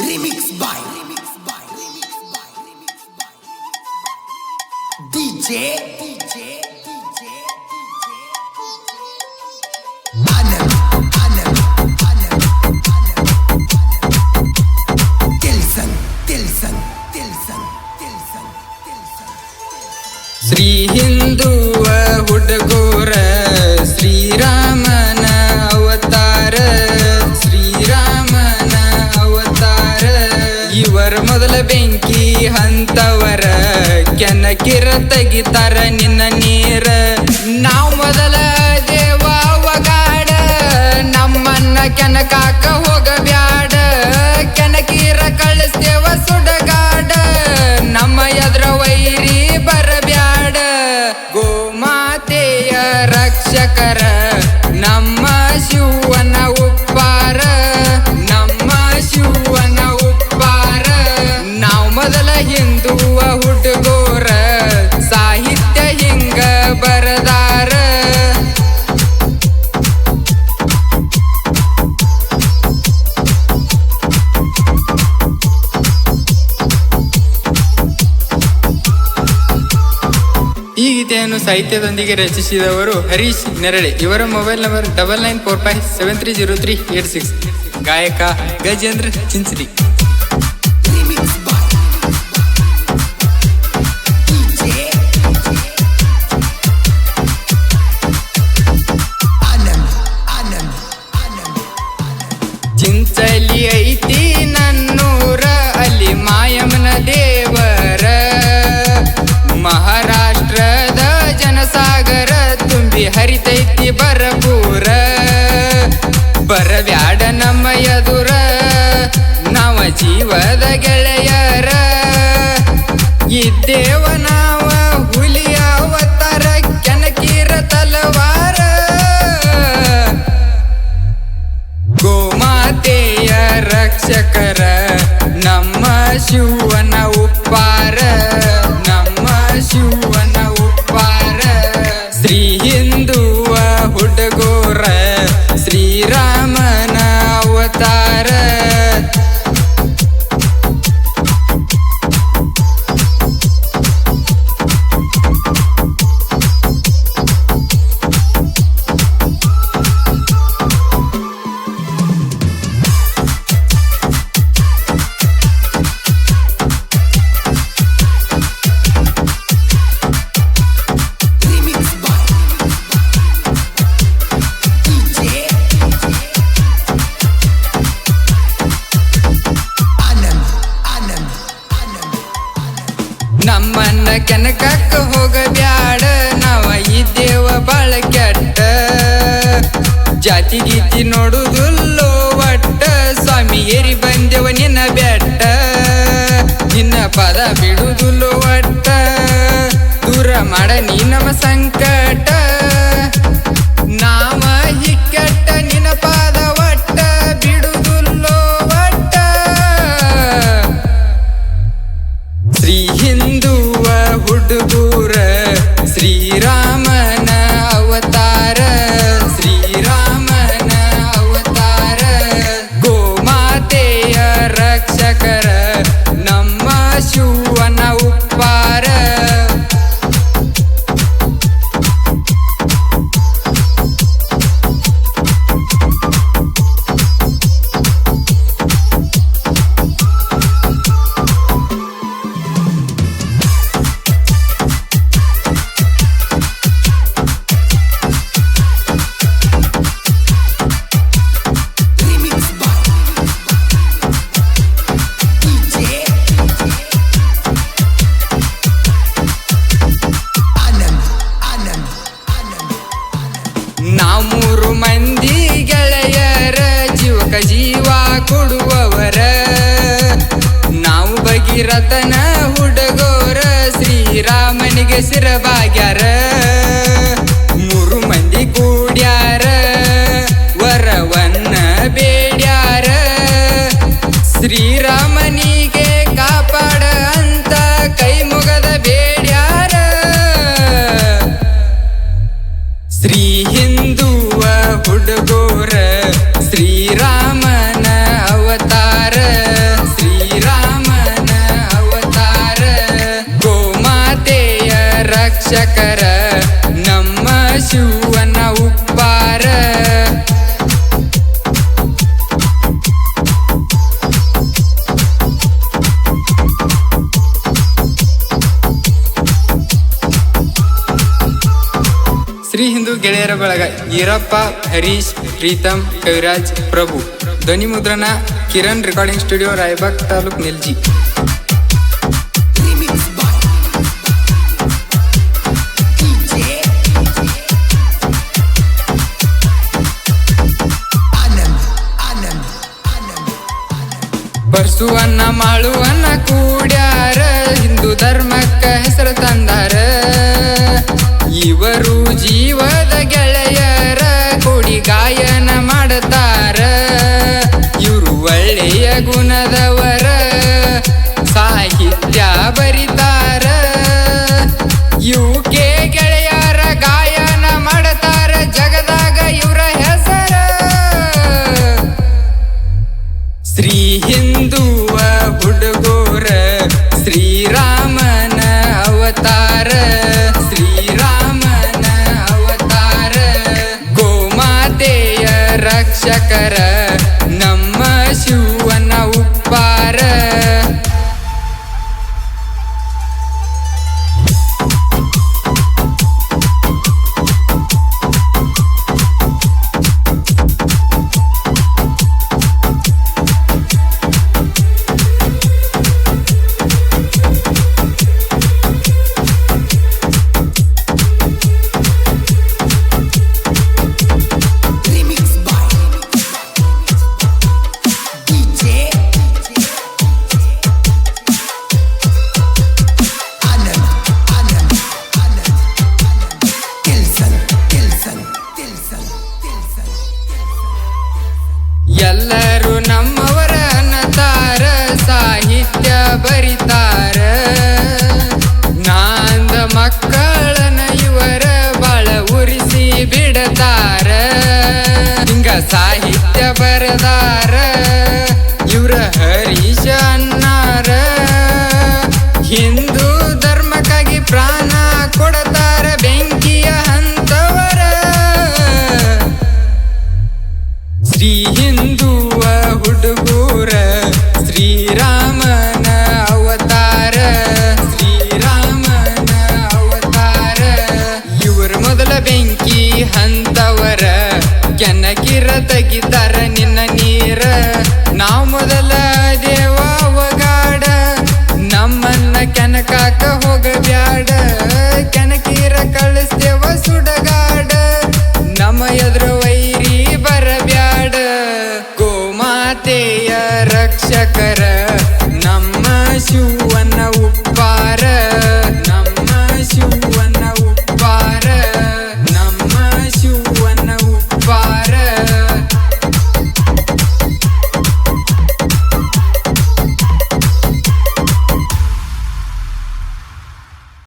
Remix by Remix by Remix by Remix by DJ DJ DJ Anand Anand Anand Anand Tilson Tilson Tilson Tilson Tilson Shri ಹಿಂದುವ ಹುಡುಗೂರ ಶ್ರೀರಾಮನ ಇವರ ಮೊದಲ ಬೆಂಕಿ ಹಂತವರ, ಕೆನಕಿರ ತೆಗಿತಾರ ನಿನ್ನ ನೀರ. ನಾವು ಮೊದಲ ದೇವ ಒಗಾಡ ನಮ್ಮನ್ನ ಕೆನಕಾಕ ಹೋಗಬ್ಯಾಡ ಹಿಂದುವ ಹುಡುಗೋರ ಸಾಹಿತ್ಯ ಹಿಂಗ ಬರದಾರ. ಈ ಗೀತೆಯನ್ನು ಸಾಹಿತ್ಯದೊಂದಿಗೆ ರಚಿಸಿದವರು ಹರೀಶ್ ನೆರಳೆ. ಇವರ mobile number double nine four five seven three zero three eight six. ಗಾಯಕ ಗಜೇಂದ್ರ ಚಿಂಚಲಿ ಹರಿತೈತಿ ಬರಪೂರ ಕೆನಕಕ್ಕ ಹೋಗಬ್ಯಾಡ ನಾವ ದೇವ ಬಾಳ ಕೆಟ್ಟ. ಜಾತಿ ಗೀತಿ ನೋಡುದುಲ್ಲೋ ಒಟ್ಟ, ಸ್ವಾಮಿ ಏರಿ ಬಂದೆವ ನಿನ್ನ ಬೆಟ್ಟ. ನಿನ್ನ ಪದ ಬಿಡುದುಲ್ಲೋ ಒಟ್ಟ, ದೂರ ಮಾಡ ನೀ ನಮ್ಮ ಸಂಕಟ. ಹುಡುಗೋರ ಶ್ರೀರಾಮನಿಗೆ ಸಿರಬಾಗ್ಯಾರ ಶಿಕ್ಷಕರ, ನಮ್ಮ ಶಿವನ ಉಪ್ಪಾರ. ಶ್ರೀ ಹಿಂದೂ ಗೆಳೆಯರ ಬಳಗ ಈರಪ್ಪ, ಹರೀಶ್ ಪ್ರೀತಮ್ ಕವಿರಾಜ್, ಪ್ರಭು. ಧ್ವನಿ ಮುದ್ರಣ ಕಿರಣ್ ರೆಕಾರ್ಡಿಂಗ್ ಸ್ಟುಡಿಯೋ, ರಾಯಬಾಗ್ ತಾಲೂಕ್ ನಿಲ್ಜಿ. ಪರ್ಸುವನ್ನ ಮಾಳುವನ್ನ ಕೂಡ್ಯಾರ ಹಿಂದೂ ಧರ್ಮಕ್ಕ ರಕ್ಷಕರ ನಮ್ಮ ಶಿವನ